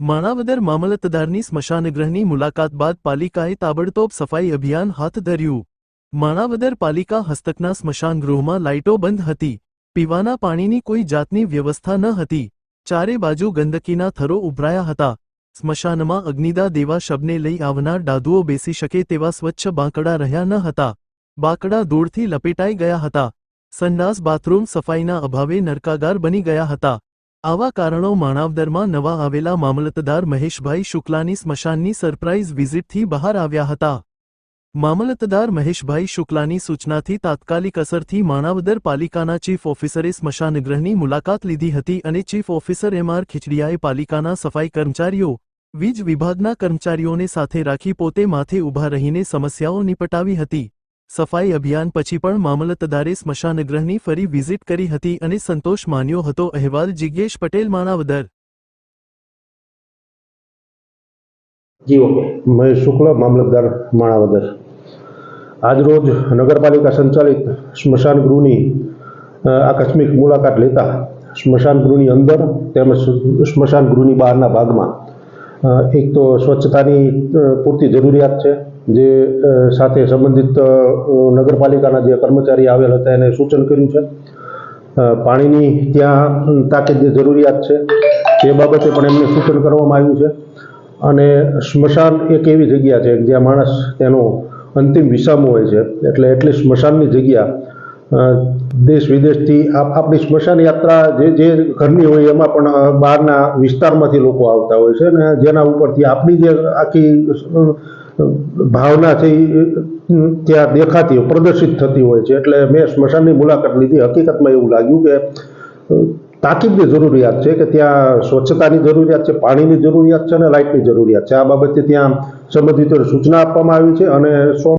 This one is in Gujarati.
માણાવદર મામલતદારની સ્મશાનગૃહની મુલાકાત બાદ પાલિકાએ તાબડતોબ સફાઈ અભિયાન હાથ ધર્યું. માણાવદર પાલિકા હસ્તકના સ્મશાનગૃહમાં લાઇટો બંધ હતી. પીવાના પાણીની કોઈ જાતની વ્યવસ્થા ન હતી. ચારે બાજુ ગંદકીના થરો ઉભરાયા હતા. સ્મશાનમાં અગ્નિદા દેવા શબને લઈ આવનાર દાદુઓ બેસી શકે તેવા સ્વચ્છ બાંકડા રહ્યા ન હતા. બાંકડા ધૂળથી લપેટાઈ ગયા હતા. સંડાસ, બાથરૂમ સફાઈના અભાવે નરકાગાર બની ગયા હતા. આવા કારણો માણાવદરમાં નવા આવેલા મામલતદાર મહેશભાઈ શુક્લાની સ્મશાનની સરપ્રાઇઝ વિઝિટથી બહાર આવ્યા હતા. મામલતદાર મહેશભાઈ શુક્લાની સૂચનાથી તાત્કાલિક અસરથી માણાવદર પાલિકાના ચીફ ઓફિસરે સ્મશાનગૃહની મુલાકાત લીધી હતી અને ચીફ ઓફિસર એમ આર ખીચડીયાએ પાલિકાના સફાઈ કર્મચારીઓ, વીજ વિભાગના કર્મચારીઓને સાથે રાખી પોતે માથે ઊભા રહીને સમસ્યાઓ નિપટાવી હતી. સફાઈ અભિયાન પછી પણ મામલતદારે સ્મશાનગૃહની ફરી વિઝિટ કરી હતી અને સંતોષ માન્યો હતો. અહેવાલ જિજ્ઞેશ પટેલ માણાવદર. મહેશ શુક્લ મામલતદાર માણાવદર. આજરોજ નગરપાલિકા સંચાલિત સ્મશાન ગૃહની આકસ્મિક મુલાકાત લેતા સ્મશાન ગૃહની અંદર તેમજ સ્મશાન ગૃહની બહારના ભાગમાં એક તો સ્વચ્છતાની પૂરતી જરૂરિયાત છે, જે સાથે સંબંધિત નગરપાલિકાના જે કર્મચારી આવેલ હતા એને સૂચન કર્યું છે. પાણીની ત્યાં તાકીદની જરૂરિયાત છે, તે બાબતે પણ એમને સૂચન કરવામાં આવ્યું છે. અને સ્મશાન એક એવી જગ્યા છે જ્યાં માણસ તેનો અંતિમ વિસામો હોય છે. એટલે એટલી સ્મશાનની જગ્યા દેશ વિદેશથી આપ, આપણી સ્મશાન યાત્રા જે જે ઘરની હોય એમાં પણ બહારના વિસ્તારમાંથી લોકો આવતા હોય છે અને જેના ઉપરથી આપણી જે આખી ભાવના છે ત્યાં દેખાતી, પ્રદર્શિત થતી હોય છે. એટલે મેં સ્મશાનની મુલાકાત લીધી. હકીકતમાં એવું લાગ્યું કે તાકીદની જરૂરિયાત છે કે ત્યાં સ્વચ્છતાની જરૂરિયાત છે, પાણીની જરૂરિયાત છે અને લાઇટની જરૂરિયાત છે. આ બાબતે ત્યાં સંબંધિતોને સૂચના આપવામાં આવી છે અને સો